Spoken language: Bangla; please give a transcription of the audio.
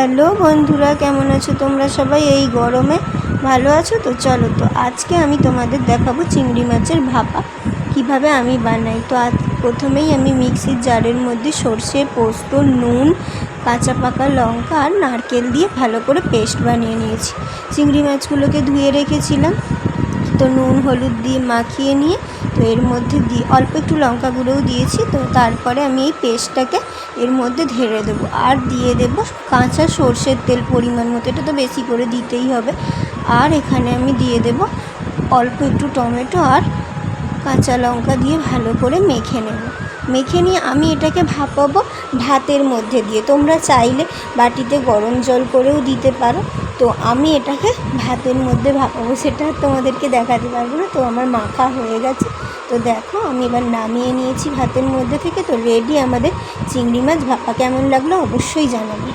হ্যালো বন্ধুরা, কেমন আছো তোমরা সবাই? এই গরমে ভালো আছো? তো চলো তো আজকে আমি তোমাদের দেখাবো চিংড়ি মাছের ভাপা, কীভাবে আমি বানাই। তো আজ প্রথমেই আমি মিক্সির জারের মধ্যে সর্ষে, পোস্ত, নুন, কাঁচা পাকা লঙ্কা আর নারকেল দিয়ে ভালো করে পেস্ট বানিয়ে নিয়েছি। চিংড়ি মাছগুলোকে ধুয়ে রেখেছিলাম। তো নুন, হলুদ দিয়ে মাখিয়ে নিয়ে, তো এর মধ্যে দিয়ে অল্প একটু লঙ্কা গুঁড়োও দিয়েছি, তো তারপরে আমি এই পেস্টটাকে এর মধ্যে ঢেলে দেবো। আর দিয়ে দেব কাঁচা সর্ষের তেল পরিমাণ মতো, এটা তো বেশি করে দিতেই হবে। আর এখানে আমি দিয়ে দেব অল্প একটু টমেটো আর কাঁচা লঙ্কা দিয়ে ভালো করে মেখে নেব। মেখে নিয়ে আমি এটাকে ভাপাবো ভাতের মধ্যে দিয়ে। তোমরা চাইলে বাটিতে গরম জল করেও দিতে পারো। তো আমি এটাকে ভাতের মধ্যে ভাপাবো। সেটা তোমাদেরকে দেখাতে পারব না। তো আমার মাখা হয়ে গেছে। তো দেখো, আমি এবার নামিয়ে নিয়েছি ভাতের মধ্যে থেকে। তো রেডি আমাদের চিংড়ি মাছ। ভাপা কেমন লাগল অবশ্যই জানাবে।